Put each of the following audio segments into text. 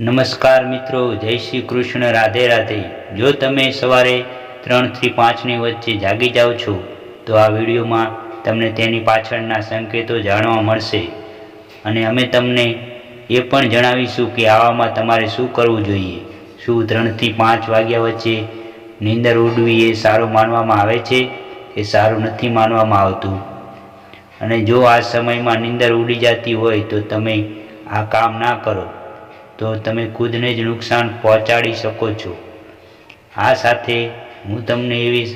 નમસ્કાર મિત્રો, જય શ્રી કૃષ્ણ, રાધે રાધે. જો તમે સવારે ત્રણથી પાંચની વચ્ચે જાગી જાઓ છો, તો આ વિડીયોમાં તમને તેની પાછળના સંકેતો જાણવા મળશે. અને અમે તમને એ પણ જણાવીશું કે આવામાં તમારે શું કરવું જોઈએ. શું ત્રણથી પાંચ વાગ્યા વચ્ચે નીંદર ઉડવી એ સારું માનવામાં આવે છે એ સારું નથી માનવામાં આવતું? અને જો આ સમયમાં નીંદર ઉડી જતી હોય તો તમે આ કામ ના કરો. તો તમે ખુદને જ નુકસાન પહોંચાડી શકો છો. આ સાથે હું તમને એવી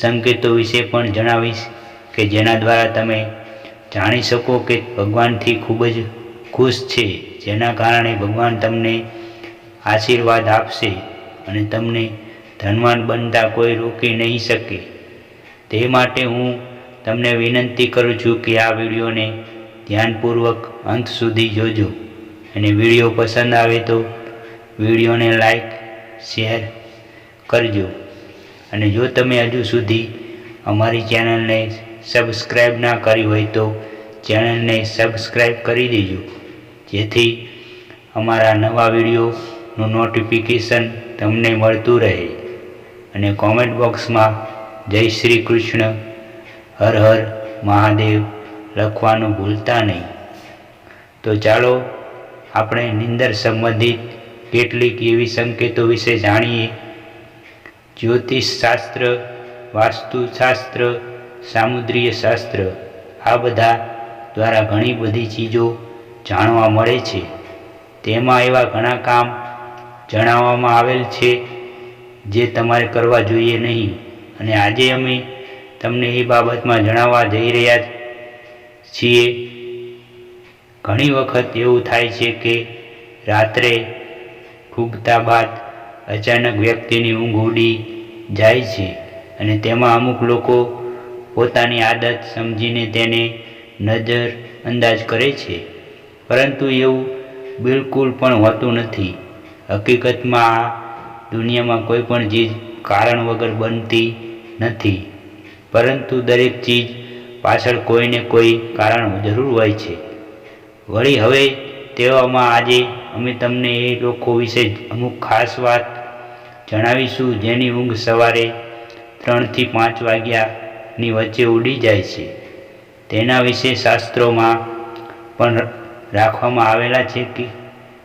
સંકેતો વિશે પણ જણાવીશ કે જેના દ્વારા તમે જાણી શકો કે ભગવાનથી ખૂબ જ ખુશ છે, જેના કારણે ભગવાન તમને આશીર્વાદ આપશે અને તમને ધનવાન બનતા કોઈ રોકી નહીં શકે. તે માટે હું તમને વિનંતી કરું છું કે આ વિડીયોને ધ્યાનપૂર્વક અંત સુધી જોજો. અને વીડિયો પસંદ આવે તો વિડીયોને લાઈક, શેર કરજો. અને જો તમે હજુ સુધી અમારી ચેનલને સબસ્ક્રાઈબ ના કરી હોય તો ચેનલને સબસ્ક્રાઈબ કરી દેજો. જેથી અમારા નવા વિડીયોનું નોટિફિકેશન તમને મળતું રહે. અને કોમેન્ટ બોક્સમાં જય શ્રી કૃષ્ણ, હર હર મહાદેવ લખવાનું ભૂલતા નહીં. તો ચાલો આપણે નિંદર સંબંધિત કેટલીક એવી સંકેતો વિશે જાણીએ. જ્યોતિષશાસ્ત્ર, વાસ્તુશાસ્ત્ર સામુદ્રિય શાસ્ત્ર આ બધા દ્વારા ઘણી બધી ચીજો જાણવા મળે છે. તેમાં એવા ઘણા કામ જણાવવામાં આવેલ છે જે તમારે કરવા જોઈએ નહીં. અને આજે અમે તમને એ બાબતમાં જણાવવા જઈ રહ્યા છીએ ઘણી વખત એવું થાય છે કે રાત્રે ફૂગતા બાદ અચાનક વ્યક્તિની ઊંઘ ઉડી જાય છે અને તેમાં અમુક લોકો પોતાની આદત સમજીને તેને નજર અંદાજ કરે છે. પરંતુ એવું બિલકુલ પણ હોતું નથી. હકીકતમાં આ દુનિયામાં કોઈ પણ ચીજ કારણ વગર બનતી નથી. પરંતુ દરેક ચીજ પાછળ કોઈને કોઈ કારણ જરૂર હોય છે. વળી હવે તેવામાં આજે અમે તમને એ લોકો વિશે અમુક ખાસ વાત જણાવીશું, જેની ઊંઘ સવારે ત્રણથી પાંચ વાગ્યાની વચ્ચે ઉડી જાય છે. તેના વિશે શાસ્ત્રોમાં પણ રાખવામાં આવેલા છે કે,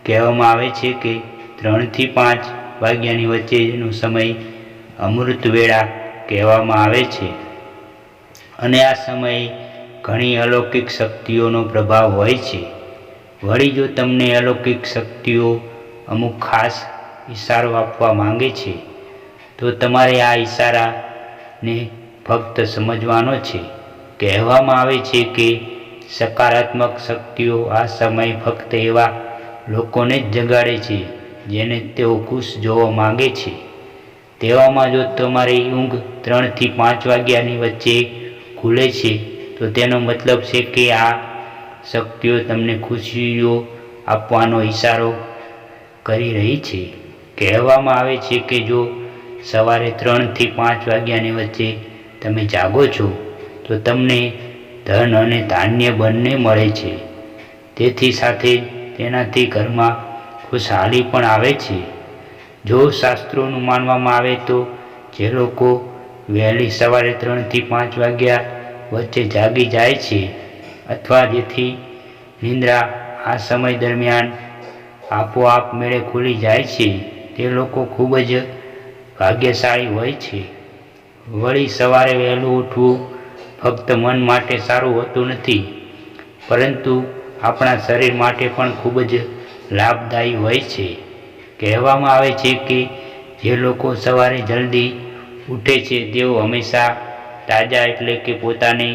કહેવામાં આવે છે કે ત્રણથી પાંચ વાગ્યાની વચ્ચેનો સમય અમૃત વેળા કહેવામાં આવે છે. અને આ સમયે ઘણી અલૌકિક શક્તિઓનો પ્રભાવ હોય છે. વળી જો તમને અલૌકિક શક્તિઓ અમુક ખાસ ઈશારો આપવા માંગે છે, તો તમારે આ ઈશારાને ફક્ત સમજવાનો છે. કહેવામાં આવે છે કે સકારાત્મક શક્તિઓ આ સમય ફક્ત એવા લોકોને જ જગાડે છે, જેને તેઓ ખુશ જોવા માંગે છે. તેવામાં જો તમારી ઊંઘ ત્રણથી પાંચ વાગ્યાની વચ્ચે ખુલે છે તો તેનો મતલબ છે કે આ શક્તિઓ તમને ખુશીઓ આપવાનો ઈશારો કરી રહી છે. કહેવામાં આવે છે કે જો સવારે ત્રણથી પાંચ વાગ્યાની વચ્ચે તમે જાગો છો, તો તમને ધન અને ધાન્ય બંને મળે છે. તેથી સાથે તેનાથી ઘરમાં ખુશહાલી પણ આવે છે. જો શાસ્ત્રોનું માનવામાં આવે તો જે લોકો વહેલી સવારે ત્રણથી પાંચ વાગ્યા વચ્ચે જાગી જાય છે. અથવા જેથી નિંદ્રા આ સમય દરમિયાન આપોઆપ મેળે ખુલી જાય છે. તે લોકો ખૂબ જ ભાગ્યશાળી હોય છે. વળી સવારે વહેલું ઉઠવું ફક્ત મન માટે સારું હોતું નથી. પરંતુ આપણા શરીર માટે પણ ખૂબ જ લાભદાયી હોય છે. કહેવામાં આવે છે કે જે લોકો સવારે જલ્દી ઉઠે છે, તેઓ હંમેશા તાજા એટલે કે પોતાને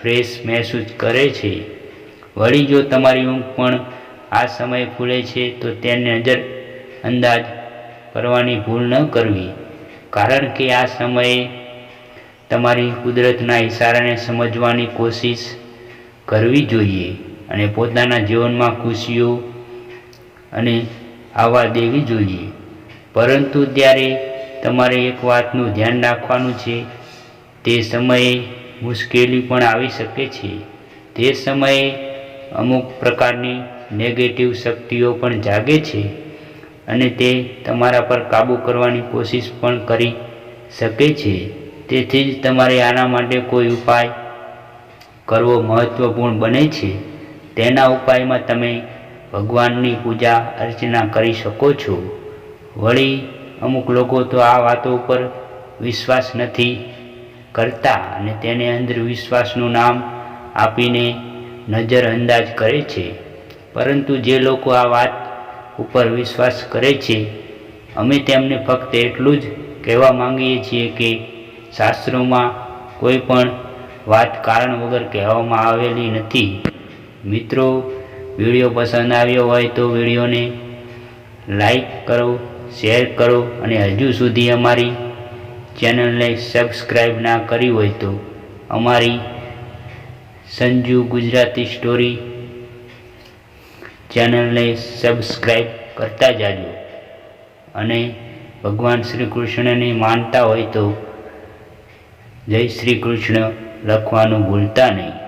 ફ્રેશ મહેસૂસ કરે છે. વળી જો તમારી ઊંઘ પણ આ સમયે ખુલે છે, તો તેને નજર અંદાજ કરવાની ભૂલ ન કરવી. કારણ કે આ સમયે તમારી કુદરતના ઇશારાને સમજવાની કોશિશ કરવી જોઈએ અને પોતાના જીવનમાં ખુશીઓ અને આવવા દેવી જોઈએ. પરંતુ ત્યારે તમારે એક વાતનું ધ્યાન રાખવાનું છે તે સમયે મુશ્કેલી પણ આવી શકે છે. તે સમયે અમુક પ્રકારની નેગેટિવ શક્તિઓ પણ જાગે છે અને તે તમારા પર કાબૂ કરવાની કોશિશ પણ કરી શકે છે. તેથી જ તમારે આના માટે કોઈ ઉપાય કરવો મહત્વપૂર્ણ બને છે. તેના ઉપાયમાં તમે ભગવાનની પૂજા, અર્ચના કરી શકો છો. વળી અમુક લોકો તો આ વાતો ઉપર વિશ્વાસ નથી કરતા અને તેને અંધવિશ્વાસનું નામ આપીને નજરઅંદાજ કરે છે. પરંતુ જે લોકો આ વાત ઉપર વિશ્વાસ કરે છે, અમે તેમને ફક્ત એટલું જ કહેવા માંગીએ છીએ કે શાસ્ત્રોમાં કોઈ પણ વાત કારણ વગર કહેવામાં આવેલી નથી. મિત્રો, વીડિયો પસંદ આવ્યો હોય તો વિડીયોને લાઈક કરો, શેર કરો અને હજુ સુધી અમારી ચેનલને સબસ્ક્રાઈબ ના કરી હોય તો અમારી સંજુ ગુજરાતી સ્ટોરી ચેનલને સબસ્ક્રાઈબ કરતા જાજો. અને ભગવાન શ્રી કૃષ્ણને માનતા હોય તો જય શ્રી કૃષ્ણ લખવાનું ભૂલતા નહીં.